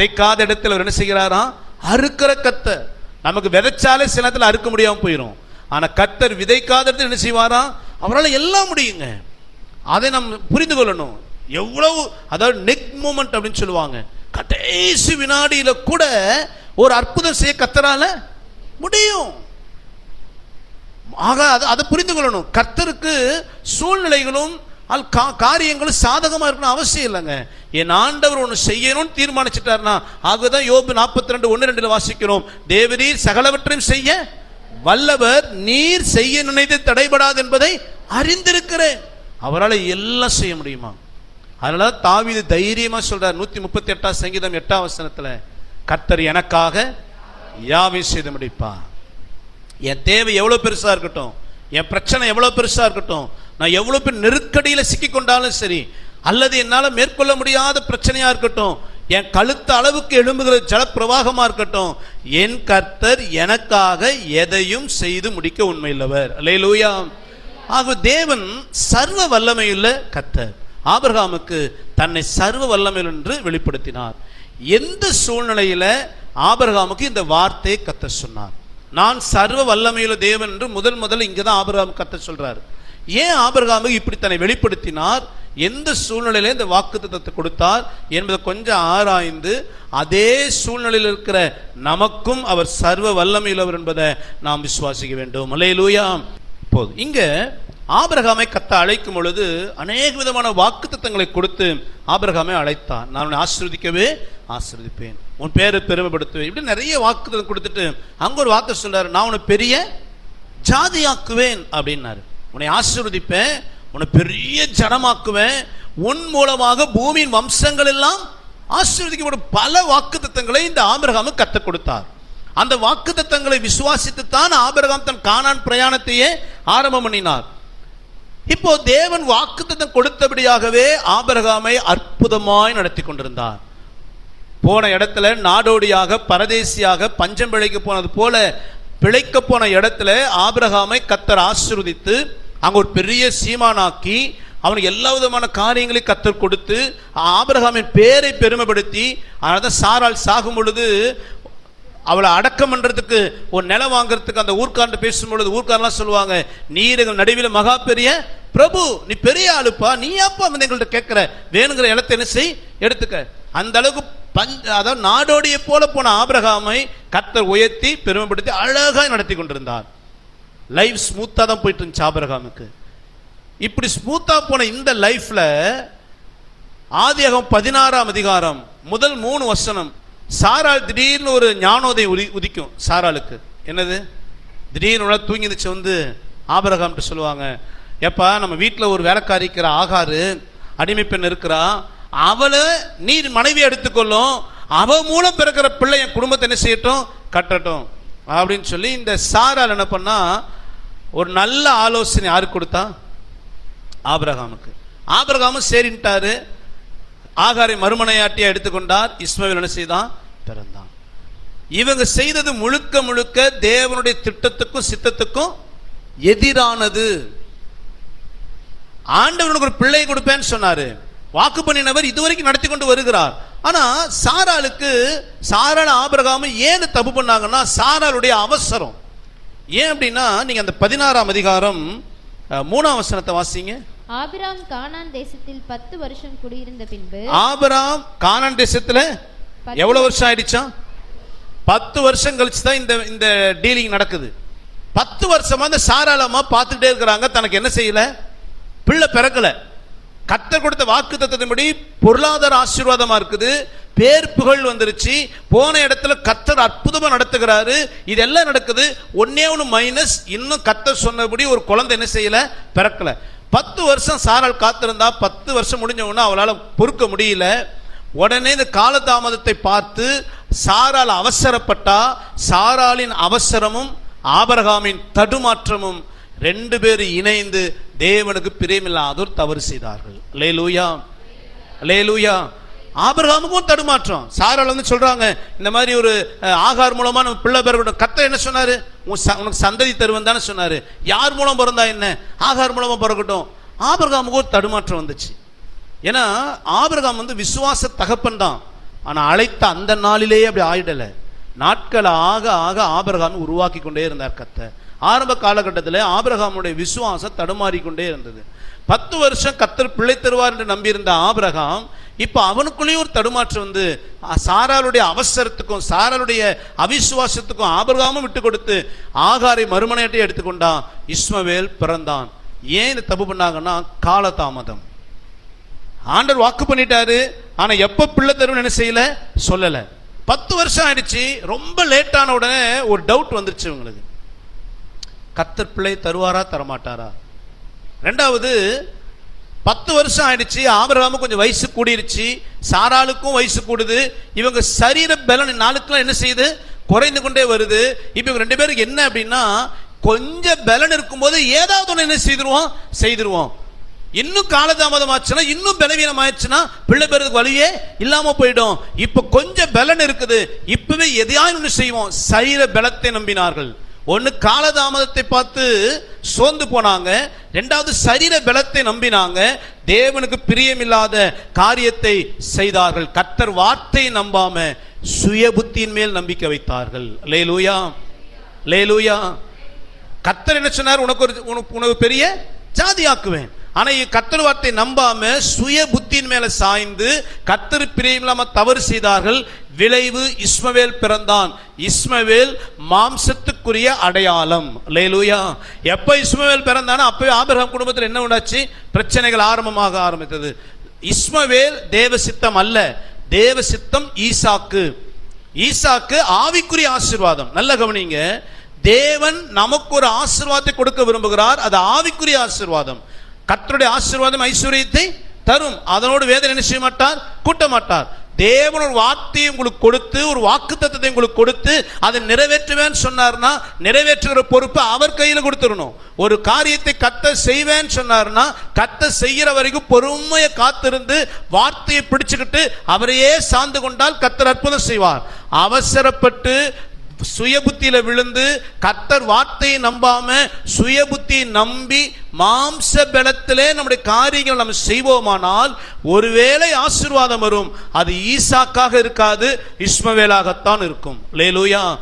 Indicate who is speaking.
Speaker 1: விதைக்காத இடத்துல அவர் என்ன செய்கிறாராம்? அறுக்கிற கத்தர் நமக்கு விதைச்சாலே சில நேரத்தில் அறுக்க முடியாமல் போயிடும் ஆனால் கத்தர் விதைக்காத இடத்துல என்ன செய்வாராம்? அவரால் எல்லாம் முடியுங்க. அதை நம்ம புரிந்து கொள்ளணும். எவ்வளவு அதாவது நெக் மூமெண்ட் அப்படின்னு சொல்லுவாங்க. கடைசி வினாடியில் கூட ஒரு அற்புதம் செய்ய கத்தரால முடியும். ஆக அதை புரிந்து கொள்ளணும். கர்த்தருக்கு சூழ்நிலைகளும் அல் கா- காரியங்களும் சாதகமாக இருக்கணும் அவசியம் இல்லைங்க. என் ஆண்டவர் ஒன்று செய்யணும்னு தீர்மானிச்சிட்டாருன்னா ஆகதான் யோபு நாற்பத்தி ரெண்டு ஒன்று ரெண்டில் வாசிக்கிறோம். தேவரீர் சகலவற்றையும் செய்ய வல்லவர் நீர் செய்ய நினைத்து தடைபடாது என்பதை அறிந்திருக்கிறேன். அவரால் எல்லாம் செய்ய முடியுமா? அதனால தான் தைரியமாக சொல்றார் நூத்தி முப்பத்தி எட்டாம் சங்கீதம் எட்டாம் வசனத்தில் கர்த்தர் எனக்காக யாவை செய்து முடிப்பா என் தேவை எவ்வளோ பெருசாக இருக்கட்டும் என் பிரச்சனை எவ்வளோ பெருசாக இருக்கட்டும் நான் எவ்வளவு பேர் நெருக்கடியில் சிக்கி கொண்டாலும் சரி அல்லது என்னால் மேற்கொள்ள முடியாத பிரச்சனையாக இருக்கட்டும் என் கழுத்து அளவுக்கு எழும்புகிற ஜலப்பிரவாகமாக இருக்கட்டும் என் கர்த்தர் எனக்காக எதையும் செய்து முடிக்க உண்மையுள்ளவர். அல்லேலூயா. ஆக தேவன் சர்வ வல்லமையுள்ள கர்த்தர். ஆபிரகாமுக்கு தன்னை சர்வ வல்லமையில் என்று வெளிப்படுத்தினார். எந்த சூழ்நிலையில் ஆபிரகாமுக்கு இந்த வார்த்தையை கத்த சொன்னார்? நான் சர்வ வல்லமையுள்ள தேவன் என்று முதல் முதல் இங்கே தான் ஆபிரகாம் கத்த சொல்றாரு. ஏன் ஆபிரகாமுக்கு இப்படி தன்னை வெளிப்படுத்தினார்? எந்த சூழ்நிலையில இந்த வாக்குத்தத்தத்தை கொடுத்தார்? என்பதை கொஞ்சம் ஆராய்ந்து அதே சூழ்நிலையில் இருக்கிற நமக்கும் அவர் சர்வ வல்லமையுள்ளவர் என்பதை நாம் விசுவாசிக்க வேண்டும். அல்லேலூயா. போதும். இங்க ஆபிரகாமை கத்த அழைக்கும் பொழுது அநேக விதமான வாக்குத்தத்தங்களை கொடுத்து ஆபிரகாமை அழைத்தான் நான் உன்னை ஆசீர்வதிக்கவே ஆசீர்வதிப்பேன். உன் பேரை பெருமைப்படுத்துவேன். இப்படி நிறைய வாக்கு கொடுத்துட்டு அங்க ஒரு வார்த்தை சொல்றாரு நான் உன்னை பெரிய ஜாதியாக்குவேன் அப்படின்னாரு. உன்னை ஆசிர்வதிப்பேன் உன்னை பெரிய ஜனமாக்குவேன். உன் மூலமாக பூமியின் வம்சங்கள் எல்லாம் ஆசீர்வதிக்கப்படும் பல வாக்குத்தத்தங்களை இந்த ஆபிரகாமு கற்றுக் கொடுத்தார். அந்த வாக்குத்தத்தங்களை விசுவாசித்து தான் ஆபிரகாம் தன் காணான் பிரயாணத்தையே ஆரம்பம் பண்ணினார். இப்போ தேவன் வாக்குத்தத்தம் கொடுத்தபடியாகவே ஆபிரகாமை அற்புதமாய் நடத்தி கொண்டிருந்தார். போன இடத்துல நாடோடியாக பரதேசியாக பஞ்சம் பிழைக்க போனது போல பிழைக்க போன இடத்துல ஆபிரகாமை கத்தர் ஆசிர்வதித்து அங்க ஒரு பெரிய சீமானாக்கி அவனுக்கு எல்லா விதமான காரியங்களையும் கத்தர் கொடுத்து ஆபிரகாமின் பேரை பெருமைப்படுத்தி அதனால தான் சாரால் சாகும் பொழுது அவளை அடக்கம் பண்றதுக்கு ஒரு நிலம் வாங்குறதுக்கு அந்த ஊர்க்காண்டு பேசும்பொழுது ஊர்க்காரெல்லாம் சொல்லுவாங்க நீர் எங்கள் நடுவில் மகா பெரிய பிரபு. நீ பெரிய ஆளுப்பா. நீ அப்பா வந்து எங்கள்கிட்ட கேட்குற? வேணுங்கிற இடத்த என்ன செய்? எடுத்துக்க. அந்த அளவுக்கு பஞ்ச அதாவது நாடோடியை போல போன ஆபிரகாமை கத்தர் உயர்த்தி பெருமைப்படுத்தி அழகாக நடத்தி கொண்டிருந்தார். லைஃப் ஸ்மூத்தாக தான் போயிட்டு இருந்துச்சு ஆபிரகாமுக்கு. இப்படி ஸ்மூத்தாக போன இந்த லைஃப்பில் ஆதியகம் பதினாறாம் அதிகாரம் முதல் மூணு வசனம் சாராள் திடீர்னு ஒரு ஞானோதயம் உதி உதிக்கும் சாராளுக்கு. என்னது? திடீர்னு உள்ள தூங்கி இருந்துச்சு வந்து ஆபரகாம்ட்டு சொல்லுவாங்க எப்பா நம்ம வீட்டில் ஒரு வேலைக்காரிக்கிற ஆகாரு அடிமை பெண் இருக்கிறா அவளை நீர் மனைவி எடுத்துக்கொள்ளும். அவ மூலம் பிறக்கிற பிள்ளை என் குடும்பத்தை என்ன செய்யட்டும்? கட்டட்டும். அப்படின்னு சொல்லி இந்த சாரால் என்ன பண்ணா ஒரு நல்ல ஆலோசனை யாருக்கு கொடுத்தா? ஆபிரகாமுக்கு. ஆபிரகாமும் சரின்ட்டாரு. ஆகாரை மறுமனையாட்டியா எடுத்துக்கொண்டார். இஸ்மவேல் என்ன செய்தான்? பிறந்தான். இவங்க செய்தது முழுக்க முழுக்க தேவனுடைய திட்டத்துக்கும் சித்தத்துக்கும் எதிரானது. ஆண்டவனுக்கு ஒரு பிள்ளை கொடுப்பேன்னு சொன்னாரு. வாக்கு பண்ணினவர் இதுவரைக்கும் நடத்தி கொண்டு வருகிறார். ஆனா சாராளுக்கு சாராள் ஆபிரகாம ஏன் தப்பு பண்ணாங்கன்னா சாராளுடைய அவசரம். ஏன் அப்படின்னா நீங்க அந்த பதினாறாம் அதிகாரம் மூணாம் வசனத்தை வாசிங்க.
Speaker 2: ஆபிராம் கானான் தேசத்தில் பத்து வருஷம் குடியிருந்த பின்பு
Speaker 1: ஆபிராம் கானான் தேசத்துல எவ்வளவு வருஷம் ஆயிடுச்சாம் பத்து வருஷம் கழிச்சு தான் இந்த இந்த டீலிங் நடக்குது. பத்து வருஷமா இந்த சாராளமா பார்த்துக்கிட்டே இருக்கிறாங்க தனக்கு என்ன செய்யல? பிள்ளை பிறக்கல. கத்தர் கொடுத்த வாக்கு தத்துவத்தின்படி பொருளாதார ஆசீர்வாதமா இருக்குது. பேர் புகழ் வந்துருச்சு. போன இடத்துல கத்தர் அற்புதமா நடத்துகிறாரு. இதெல்லாம் நடக்குது. ஒன்னே ஒன்று மைனஸ் இன்னும் கத்தர் சொன்னபடி ஒரு குழந்தை என்ன செய்யல? பிறக்கல. பத்து வருஷம் சாரால் காத்திருந்தா பத்து வருஷம் முடிஞ்சவொன்னா அவளால் பொறுக்க முடியல. உடனே இந்த காலதாமதத்தை பார்த்து சாரால் அவசரப்பட்டா சாராலின் அவசரமும் ஆபரகாமின் தடுமாற்றமும் ரெண்டு பேரும் இணைந்து தேவனுக்கு பிரியமில்லாதோர் தவறு செய்தார்கள். லே லூயா லே லூயா ஆபிரகாமுக்கும் தடுமாற்றம். சாரால் வந்து சொல்றாங்க இந்த மாதிரி ஒரு ஆகார் மூலமா நம்ம பிள்ளை பெற கத்த என்ன சொன்னாரு? உன் ச- உனக்கு சந்ததி தருவன் தானே சொன்னாரு. யார் மூலம் பிறந்தா என்ன? ஆகார் மூலமா பிறக்கட்டும். ஆபிரகாமுக்கும் ஒரு தடுமாற்றம் வந்துச்சு. ஏன்னா ஆபிரகாம் வந்து விசுவாச தகப்பன் தான். ஆனா அழைத்த அந்த நாளிலேயே அப்படி ஆயிடல. நாட்கள் ஆக ஆக ஆபிரகாம் உருவாக்கி கொண்டே இருந்தார் கத்தை ஆரம்ப காலகட்டத்தில் ஆபிரகாமுடைய விசுவாசம் தடுமாறிக்கொண்டே இருந்தது. பத்து வருஷம் கத்தர் பிள்ளை தருவார் என்று நம்பியிருந்த ஆபிரகாம் இப்போ அவனுக்குள்ளேயும் ஒரு தடுமாற்றம் வந்து சாராளுடைய அவசரத்துக்கும் சாராளுடைய அவிசுவாசத்துக்கும் ஆபிரகாமும் விட்டு கொடுத்து ஆகாரை மறுமனையட்டை எடுத்துக்கொண்டான். இஸ்மவேல் பிறந்தான். ஏன் இந்த தப்பு பண்ணாங்கன்னா காலதாமதம். ஆண்டர் வாக்கு பண்ணிட்டாரு ஆனா எப்ப பிள்ளை தரும்னு என்ன செய்யல? சொல்லல. பத்து வருஷம் ஆயிடுச்சு ரொம்ப லேட்டான உடனே ஒரு டவுட் வந்துருச்சு இவங்களுக்கு. கத்தர் பிள்ளை தருவாரா தரமாட்டாரா? ரெண்டாவது பத்து வருஷம் ஆயிடுச்சு ஆபரகாம கொஞ்சம் வயசு கூடிருச்சு சாராளுக்கும் வயசு கூடுது இவங்க சரீர பலன் நாளுக்குலாம் என்ன செய்யுது? குறைந்து கொண்டே வருது. இப்போ இவங்க ரெண்டு பேருக்கு என்ன அப்படின்னா கொஞ்சம் பலன் இருக்கும்போது ஏதாவது ஒன்று என்ன செய்திருவோம்? செய்திருவோம். இன்னும் காலதாமதம் ஆச்சுன்னா இன்னும் பலவீனம் ஆயிடுச்சுன்னா பிள்ளை பெறதுக்கு வழியே இல்லாம போயிடும். இப்ப கொஞ்சம் பலன் இருக்குது. இப்பவே எதையாவது ஒன்று செய்வோம். சரீர பலத்தை நம்பினார்கள். ஒன்று காலதாமதத்தை பார்த்து சோர்ந்து போனாங்க ரெண்டாவது சரீர பலத்தை நம்பினாங்க தேவனுக்கு பிரியமில்லாத காரியத்தை செய்தார்கள். கத்தர் வார்த்தை நம்பாம சுய புத்தியின் மேல் நம்பிக்கை வைத்தார்கள். லேலூயா லேலூயா கத்தர் என்ன சொன்னார்? உனக்கு ஒரு உனக்கு பெரிய பெரிய ஜாதியாக்குவேன். ஆனால் இ- கத்தர் வார்த்தை நம்பாம சுய புத்தியின் மேலே சாய்ந்து கத்தர் பிரியமில்லாம தவறு செய்தார்கள். விளைவு இஸ்மவேல் பிறந்தான். இஸ்மவேல் மாம்சத்துக்குரிய அடையாளம். லேலூயா எப்போ இஸ்மவேல் பிறந்தானோ அப்பவே ஆபிரகாம் குடும்பத்தில் என்ன உண்டாச்சு? பிரச்சனைகள் ஆரம்பமாக ஆரம்பித்தது. இஸ்மவேல் தேவ சித்தம் அல்ல. தேவ சித்தம் ஈசாக்கு. ஈசாக்கு ஆவிக்குரிய ஆசீர்வாதம். நல்ல கவனிங்க. தேவன் நமக்கு ஒரு ஆசீர்வாதத்தை கொடுக்க விரும்புகிறார். அது ஆவிக்குரிய ஆசீர்வாதம். கத்தருடைய ஆசீர்வாதம் ஐஸ்வர்யத்தை தரும். அதனோடு வேதனை என்ன செய்ய மாட்டார்? கூட்ட மாட்டார். தேவன் ஒரு வார்த்தையை உங்களுக்கு கொடுத்து ஒரு வாக்கு தத்துவத்தை உங்களுக்கு கொடுத்து அதை நிறைவேற்றுவேன்னு சொன்னார்னா நிறைவேற்றுகிற பொறுப்பை அவர் கையில் கொடுத்துடணும். ஒரு காரியத்தை கத்த செய்வேன்னு சொன்னார்னா கத்த செய்கிற வரைக்கும் பொறுமையை காத்திருந்து வார்த்தையை பிடிச்சுக்கிட்டு அவரையே சார்ந்து கொண்டால் கத்தர் அற்புதம் செய்வார். அவசரப்பட்டு சுய புத்தியில விழுந்து கத்தர் வார்த்தையை நம்பாம சுய புத்தியை நம்பி மாம்ச பலத்திலே நம்முடைய காரியங்கள் நம்ம செய்வோமானால் ஒருவேளை ஆசீர்வாதம் வரும். அது ஈசாக்காக இருக்காது இஸ்மவேலாகத்தான் இருக்கும். லேலூயா